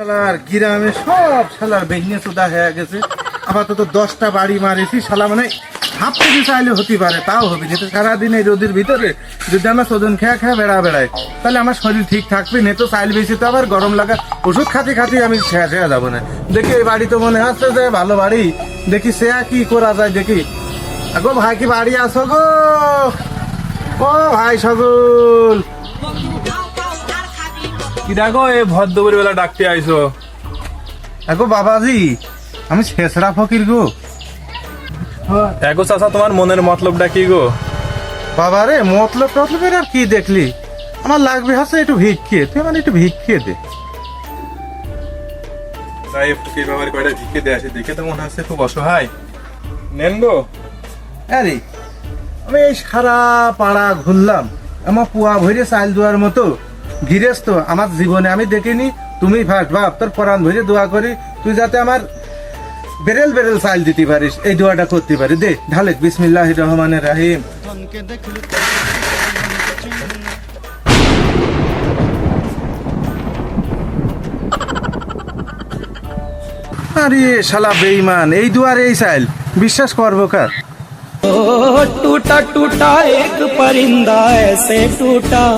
শালার গ্রামে সব শালার বেহিনে চোদা হয়ে গেছে। আপাতত দশটা বাড়ি মারেছি, শালা মানে হাফ কেজি চাইলে হতে পারে, তাও হবে যেহেতু সারাদিন এই রোদের ভিতরে যদি আমরা চোদন খেয়া খেয়া বেড়া বেড়াই তাহলে আমার শরীর ঠিক থাকবে নে তো চাইল বেশি তো আবার গরম লাগা। ওষুধ খাতে খাতে আমি ছেয়া ছেয়া যাব না। দেখি এই বাড়ি তো মনে হচ্ছে যে ভালো বাড়ি। দেখি সে কি করা যায়, দেখি। গো ভাই কি বাড়ি আসো গো? ও ভাই সগুল। কি দেখো এই ভদ্রপুরি বেলা ডাকতে আইছো? আগো বাবাজি আমি শেষরা ফকির গো। দেখো চাচা তোমার মনের মতলবটা কি গো? বাবা রে মতলব টতলবের আর কি দেখলি? আমার লাগবে হচ্ছে একটু ভিক্ষে তুই মানে একটু ভিক্ষে দে। তাই কয়টা ভিক্ষে দিয়ে আসি দেখে তো মনে হচ্ছে খুব অসহায়। নেন গো। আরে আমি এই সারা পাড়া ঘুরলাম। আমার পুয়া ভরে চাল দেওয়ার মতো। গিরেস তো আমার জীবনে আমি দেখিনি তুমি ফার্স্ট বাপ তোর পরাণ ভরে দোয়া করি তুই যাতে আমার বেরেল বেরেল চাল দিতে পারিস এই দোয়াটা করতে পারি দে ঢালেক বিসমিল্লাহ রহমানের রাহিম আরে শালা বেইমান এই দুয়ার এই চাইল বিশ্বাস করবো কার टूटा टूटा एक परिंदा ऐसे टूटा